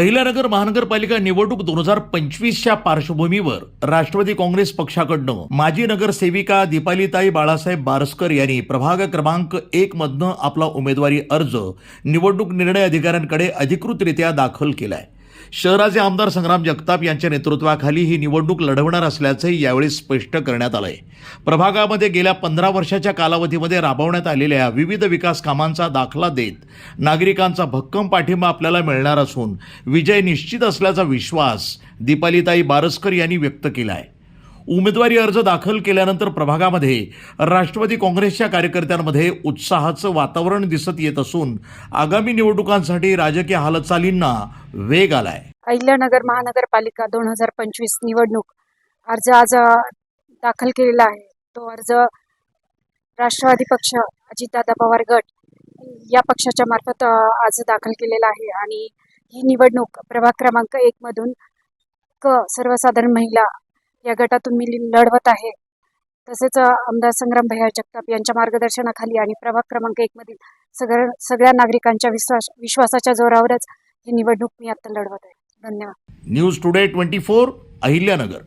अहिल्यानगर महानगरपालिका निवडणूक दोन हजार पंचवीसच्या पार्श्वभूमीवर राष्ट्रवादी काँग्रेस पक्षाकडनं माजी नगरसेविका दीपालीताई बाळासाहेब बारस्कर यांनी प्रभाग क्रमांक एक मधनं आपला उमेदवारी अर्ज निवडणूक निर्णय अधिकाऱ्यांकडे अधिकृतरित्या दाखल केलाय. शहराचे आमदार संग्राम जगताप यांच्या नेतृत्वाखाली ही निवडणूक लढवणार असल्याचंही यावेळी स्पष्ट करण्यात आलंय. प्रभागामध्ये गेल्या पंधरा वर्षाच्या कालावधीमध्ये राबवण्यात आलेल्या विविध विकास कामांचा दाखला देत नागरिकांचा भक्कम पाठिंबा आपल्याला मिळणार असून विजय निश्चित असल्याचा विश्वास दीपालीताई बारस्कर यांनी व्यक्त केला आहे उमेदवारी अर्ज दाखल केल्यानंतर प्रभागामध्ये राष्ट्रवादी काँग्रेसच्या कार्यकर्त्यांमध्ये उत्साहाचं वातावरण दिसत येत असून आगामी निवडणुकांसाठी राजकीय हालचालींना वेग आलाय. अहिल्यानगर महानगरपालिका दोन हजार पंचवीस निवडणूक अर्ज आज दाखल केलेला आहे. तो अर्ज राष्ट्रवादी पक्ष अजितदादा पवार गट या पक्षाच्या मार्फत आज दाखल केलेला आहे आणि ही निवडणूक प्रभाग क्रमांक एकमधून क सर्वसाधारण महिला या गटातून मी लढवत आहे. तसेच आमदार संग्राम भैया जगताप यांच्या मार्गदर्शनाखाली आणि प्रभाग क्रमांक एकमधील सगळ्या सगळ्या नागरिकांच्या विश्वास विश्वासाच्या जोरावरच ही निवडणूक मी आता लढवत आहे. धन्यवाद. News today twenty four Ahilyanagar.